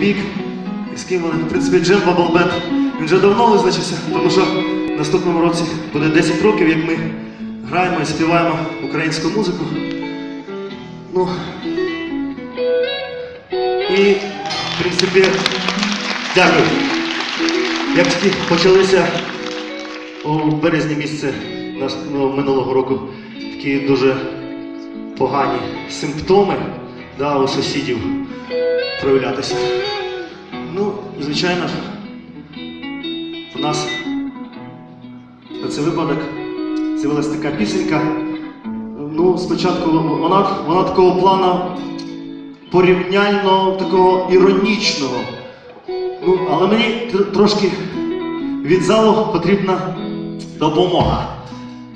пік. І з ким вони? В принципі, Bubble Band. Він вже давно визначився, тому що в наступному році буде 10 років, як ми граємо і співаємо українську музику. Ну. І, в принципі, дякую. Як тільки почалися у березні місяці ну, минулого року такі дуже погані симптоми да, у сусідів проявлятися. Ну, звичайно у нас на цей випадок з'явилася така пісенька. Ну, спочатку вона, вона такого плану порівняльно такого іронічного. Ну, але мені трошки від залу потрібна допомога.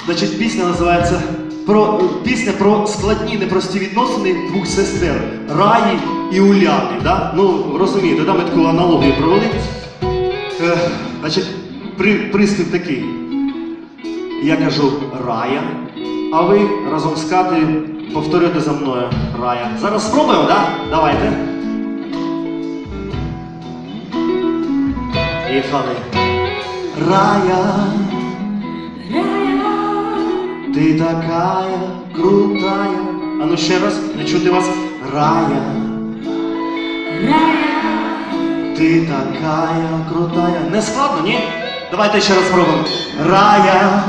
Значить, пісня називається про пісня про складні непрості відносини двох сестер Раї і Уляни. Да? Ну, розумієте, да, ми таку аналогію провели. Е, значить, при, приспів такий. Я кажу Рая, а ви разом з Катею повторюєте за мною Рая. Зараз спробуємо, так? Да? Давайте. Рая. Ти такая крутая. А ну ще раз, не чути вас. Рая. Рая. Ти такая крутая. Не складно, ні? Давайте ще раз спробуємо. Рая.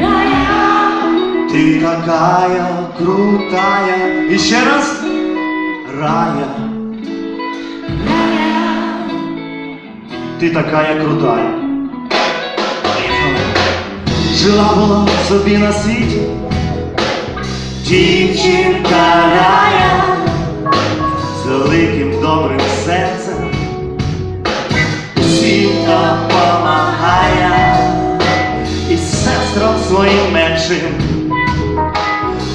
Рая. Ти такая крутая. І ще раз. Рая. Ти такая крутая. Жила була собі на світі. Дівчинка рая з великим добрим серцем. Усім допомагає і сестрам своїм меншим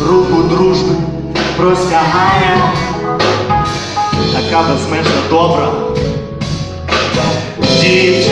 руку дружби простягає, така безмежно добра. Дівчинка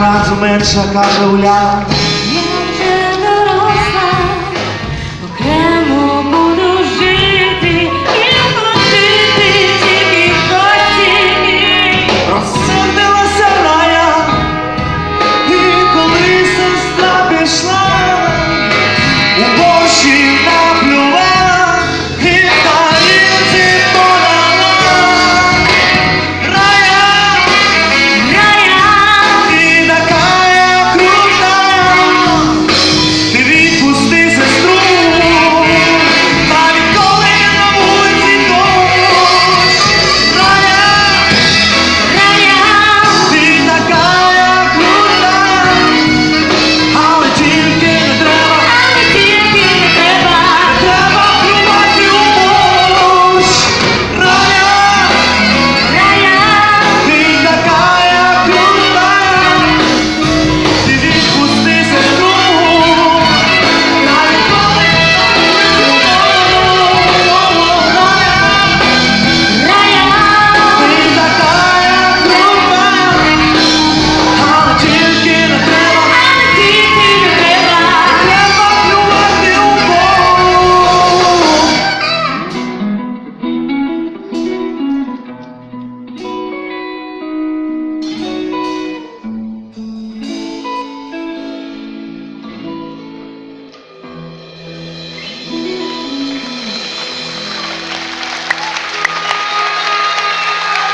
Разу менше каже Уляна,